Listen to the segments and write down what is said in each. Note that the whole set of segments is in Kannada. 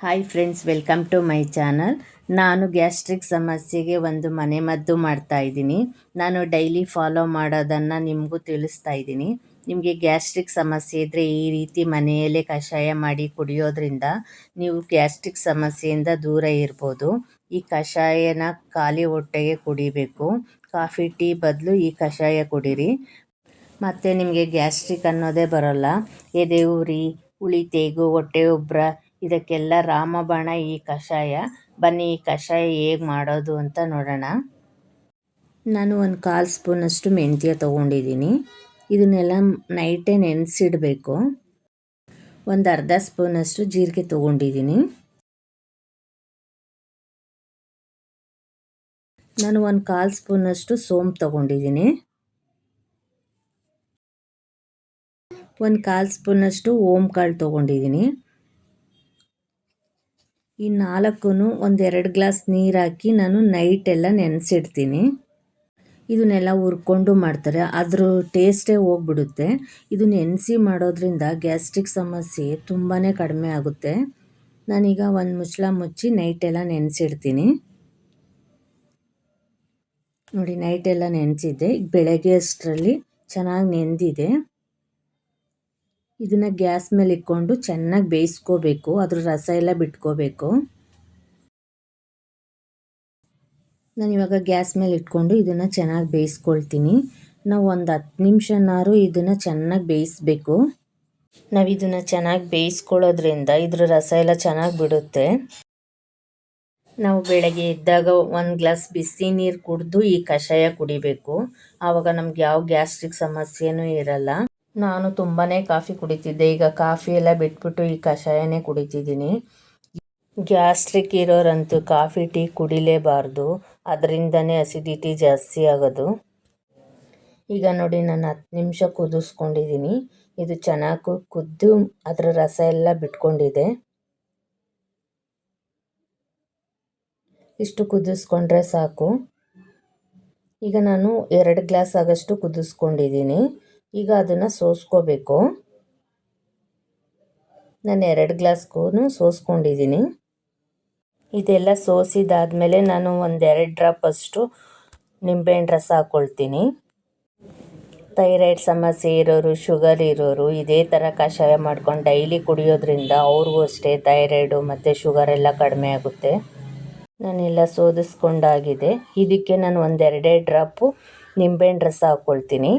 Hi friends welcome to my channel ನಾನು ಗ್ಯಾಸ್ಟ್ರಿಕ್ ಸಮಸ್ಯೆಗೆ ಒಂದು ಮನೆಮದ್ದು ಮಾಡ್ತಾ ಇದ್ದೀನಿ. ನಾನು ಡೈಲಿ ಫಾಲೋ ಮಾಡೋದನ್ನು ನಿಮಗೂ ತಿಳಿಸ್ತಾ ಇದ್ದೀನಿ. ನಿಮಗೆ ಗ್ಯಾಸ್ಟ್ರಿಕ್ ಸಮಸ್ಯೆ ಇದ್ದರೆ ಈ ರೀತಿ ಮನೆಯಲ್ಲೇ ಕಷಾಯ ಮಾಡಿ ಕುಡಿಯೋದ್ರಿಂದ ನೀವು ಗ್ಯಾಸ್ಟ್ರಿಕ್ ಸಮಸ್ಯೆಯಿಂದ ದೂರ ಇರ್ಬೋದು. ಈ ಕಷಾಯನ ಖಾಲಿ ಹೊಟ್ಟೆಗೆ ಕುಡಿಬೇಕು. ಕಾಫಿ, ಟೀ ಬದಲು ಈ ಕಷಾಯ ಕುಡೀರಿ. ಮತ್ತು ನಿಮಗೆ ಗ್ಯಾಸ್ಟ್ರಿಕ್ ಅನ್ನೋದೇ ಬರೋಲ್ಲ. ಎದೆ ಉರಿ ಹುಳಿ ತೇಗು, ಹೊಟ್ಟೆ ಉಬ್ಬರ ಇದಕ್ಕೆಲ್ಲ ರಾಮಬಾಣ ಈ ಕಷಾಯ. ಬನ್ನಿ, ಈ ಕಷಾಯ ಹೇಗೆ ಮಾಡೋದು ಅಂತ ನೋಡೋಣ. ನಾನು ಒಂದು ಕಾಲು ಸ್ಪೂನಷ್ಟು ಮೆಂತ್ಯ ತೊಗೊಂಡಿದ್ದೀನಿ. ಇದನ್ನೆಲ್ಲ ನೈಟೇ ನೆನೆಸಿಡಬೇಕು. ಒಂದು ಅರ್ಧ ಸ್ಪೂನಷ್ಟು ಜೀರಿಗೆ ತೊಗೊಂಡಿದ್ದೀನಿ. ನಾನು ಒಂದು ಕಾಲು ಸ್ಪೂನಷ್ಟು ಸೋಂಪು ತೊಗೊಂಡಿದ್ದೀನಿ. ಒಂದು ಕಾಲು ಸ್ಪೂನಷ್ಟು ಓಮ್ ಕಾಳು ತೊಗೊಂಡಿದ್ದೀನಿ. ಈ ನಾಲ್ಕು ಒಂದೆರಡು ಗ್ಲಾಸ್ ನೀರು ಹಾಕಿ ನಾನು ನೈಟೆಲ್ಲ ನೆನೆಸಿಡ್ತೀನಿ. ಇದನ್ನೆಲ್ಲ ಹುರ್ಕೊಂಡು ಮಾಡ್ತಾರೆ. ಅದ್ರ ಟೇಸ್ಟೇ ಹೋಗ್ಬಿಡುತ್ತೆ. ಇದು ನೆನೆಸಿ ಮಾಡೋದ್ರಿಂದ ಗ್ಯಾಸ್ಟ್ರಿಕ್ ಸಮಸ್ಯೆ ತುಂಬಾ ಕಡಿಮೆ ಆಗುತ್ತೆ. ನಾನೀಗ ಒಂದು ಮುಚ್ಚಳ ಮುಚ್ಚಿ ನೈಟೆಲ್ಲ ನೆನೆಸಿಡ್ತೀನಿ. ನೋಡಿ, ನೈಟೆಲ್ಲ ನೆನೆಸಿದ್ದೆ. ಈಗ ಬೆಳಗ್ಗೆ ಅಷ್ಟರಲ್ಲಿ ಚೆನ್ನಾಗಿ ನೆಂದಿದೆ. ಇದನ್ನು ಗ್ಯಾಸ್ ಮೇಲೆ ಇಟ್ಕೊಂಡು ಚೆನ್ನಾಗಿ ಬೇಯಿಸ್ಕೋಬೇಕು. ಅದ್ರ ರಸ ಎಲ್ಲ ಬಿಟ್ಕೋಬೇಕು. ನಾನು ಇವಾಗ ಗ್ಯಾಸ್ ಮೇಲೆ ಇಟ್ಕೊಂಡು ಇದನ್ನು ಚೆನ್ನಾಗಿ ಬೇಯಿಸ್ಕೊಳ್ತೀನಿ. ನಾವು ಒಂದು ಹತ್ತು ನಿಮಿಷನಾರು ಇದನ್ನು ಚೆನ್ನಾಗಿ ಬೇಯಿಸ್ಬೇಕು. ನಾವು ಇದನ್ನು ಚೆನ್ನಾಗಿ ಬೇಯಿಸ್ಕೊಳ್ಳೋದ್ರಿಂದ ಇದ್ರ ರಸ ಎಲ್ಲ ಚೆನ್ನಾಗಿ ಬಿಡುತ್ತೆ. ನಾವು ಬೆಳಗ್ಗೆ ಎದ್ದಾಗ ಒಂದು ಗ್ಲಾಸ್ ಬಿಸಿ ನೀರು ಕುಡಿದು ಈ ಕಷಾಯ ಕುಡಿಬೇಕು. ಆವಾಗ ನಮ್ಗೆ ಯಾವ ಗ್ಯಾಸ್ಟ್ರಿಕ್ ಸಮಸ್ಯೆನೂ ಇರಲ್ಲ. ನಾನು ತುಂಬಾ ಕಾಫಿ ಕುಡಿತಿದ್ದೆ. ಈಗ ಕಾಫಿ ಎಲ್ಲ ಬಿಟ್ಬಿಟ್ಟು ಈ ಕಷಾಯನೇ ಕುಡಿತಿದ್ದೀನಿ. ಗ್ಯಾಸ್ಟ್ರಿಕ್ ಇರೋರಂತೂ ಕಾಫಿ, ಟೀ ಕುಡಿಲೇಬಾರ್ದು. ಅದರಿಂದನೇ ಅಸಿಡಿಟಿ ಜಾಸ್ತಿ ಆಗೋದು. ಈಗ ನೋಡಿ ನಾನು ಹತ್ತು ನಿಮಿಷ ಕುದಿಸ್ಕೊಂಡಿದ್ದೀನಿ. ಇದು ಚೆನ್ನಾಗಿ ಕುದ್ದು ಅದರ ರಸ ಎಲ್ಲ ಬಿಟ್ಕೊಂಡಿದೆ. ಇಷ್ಟು ಕುದಿಸ್ಕೊಂಡ್ರೆ ಸಾಕು. ಈಗ ನಾನು ಎರಡು ಗ್ಲಾಸ್ ಆಗಷ್ಟು ಕುದಿಸ್ಕೊಂಡಿದ್ದೀನಿ. ಈಗ ಅದನ್ನು ಸೋಸ್ಕೋಬೇಕು. ನಾನು ಎರಡು ಗ್ಲಾಸ್ಗೂ ಸೋಸ್ಕೊಂಡಿದ್ದೀನಿ. ಇದೆಲ್ಲ ಸೋಸಿದಾದಮೇಲೆ ನಾನು ಒಂದೆರಡು ಡ್ರಾಪ್ ಅಷ್ಟು ನಿಂಬೆಹಣ್ಣು ರಸ ಹಾಕ್ಕೊಳ್ತೀನಿ ಥೈರಾಯ್ಡ್ ಸಮಸ್ಯೆ ಇರೋರು, ಶುಗರ್ ಇರೋರು, ಇದೇ ಥರ ಕಷಾಯ ಮಾಡ್ಕೊಂಡು ಡೈಲಿ ಕುಡಿಯೋದ್ರಿಂದ ಅವ್ರಿಗೂ ಅಷ್ಟೇ ಥೈರಾಯ್ಡು ಮತ್ತು ಶುಗರ್ ಎಲ್ಲ ಕಡಿಮೆ ಆಗುತ್ತೆ. ನಾನೆಲ್ಲ ಸೋದಿಸ್ಕೊಂಡಾಗಿದೆ. ಇದಕ್ಕೆ ನಾನು ಒಂದೆರಡೇ ಡ್ರಾಪು ನಿಂಬೆಹಣ್ಣು ರಸ ಹಾಕ್ಕೊಳ್ತೀನಿ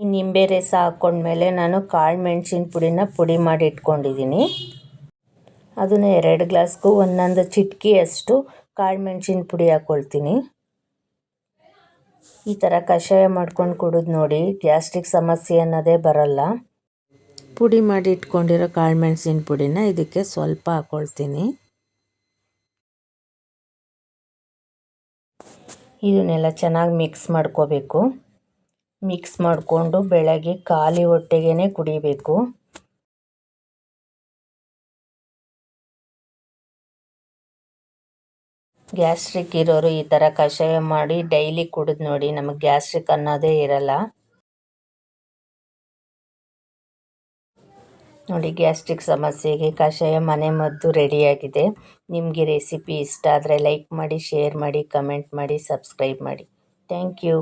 ಈ ನಿಂಬೆ ರಸ ಹಾಕ್ಕೊಂಡ್ಮೇಲೆ ನಾನು ಕಾಳು ಮೆಣಸಿನ ಪುಡಿನ ಪುಡಿ ಮಾಡಿ ಇಟ್ಕೊಂಡಿದ್ದೀನಿ ಅದನ್ನು ಎರಡು ಗ್ಲಾಸ್ಗೂ ಒಂದೊಂದು ಚಿಟಕಿಯಷ್ಟು ಕಾಳು ಮೆಣಸಿನ ಪುಡಿ ಹಾಕ್ಕೊಳ್ತೀನಿ ಈ ಥರ ಕಷಾಯ ಮಾಡ್ಕೊಂಡು ಕುಡಿದು ನೋಡಿ ಗ್ಯಾಸ್ಟ್ರಿಕ್ ಸಮಸ್ಯೆ ಅನ್ನೋದೇ ಬರಲ್ಲ. ಪುಡಿ ಮಾಡಿ ಇಟ್ಕೊಂಡಿರೋ ಕಾಳು ಮೆಣಸಿನ ಪುಡಿನ ಇದಕ್ಕೆ ಸ್ವಲ್ಪ ಹಾಕ್ಕೊಳ್ತೀನಿ ಇದನ್ನೆಲ್ಲ ಚೆನ್ನಾಗಿ ಮಿಕ್ಸ್ ಮಾಡ್ಕೋಬೇಕು. ಮಿಕ್ಸ್ ಮಾಡಿಕೊಂಡು ಬೆಳಗ್ಗೆ ಖಾಲಿ ಹೊಟ್ಟೆಗೇ ಕುಡಿಬೇಕು. ಗ್ಯಾಸ್ಟ್ರಿಕ್ ಇರೋರು ಈ ಥರ ಕಷಾಯ ಮಾಡಿ ಡೈಲಿ ಕುಡಿದು ನೋಡಿ, ನಮಗೆ ಗ್ಯಾಸ್ಟ್ರಿಕ್ ಅನ್ನೋದೇ ಇರಲ್ಲ. ನೋಡಿ, ಗ್ಯಾಸ್ಟ್ರಿಕ್ ಸಮಸ್ಯೆಗೆ ಕಷಾಯ ಮನೆ ಮದ್ದು ರೆಡಿಯಾಗಿದೆ. ನಿಮಗೆ ರೆಸಿಪಿ ಇಷ್ಟ ಆದರೆ ಲೈಕ್ ಮಾಡಿ, ಶೇರ್ ಮಾಡಿ, ಕಮೆಂಟ್ ಮಾಡಿ, ಸಬ್ಸ್ಕ್ರೈಬ್ ಮಾಡಿ. Thank you.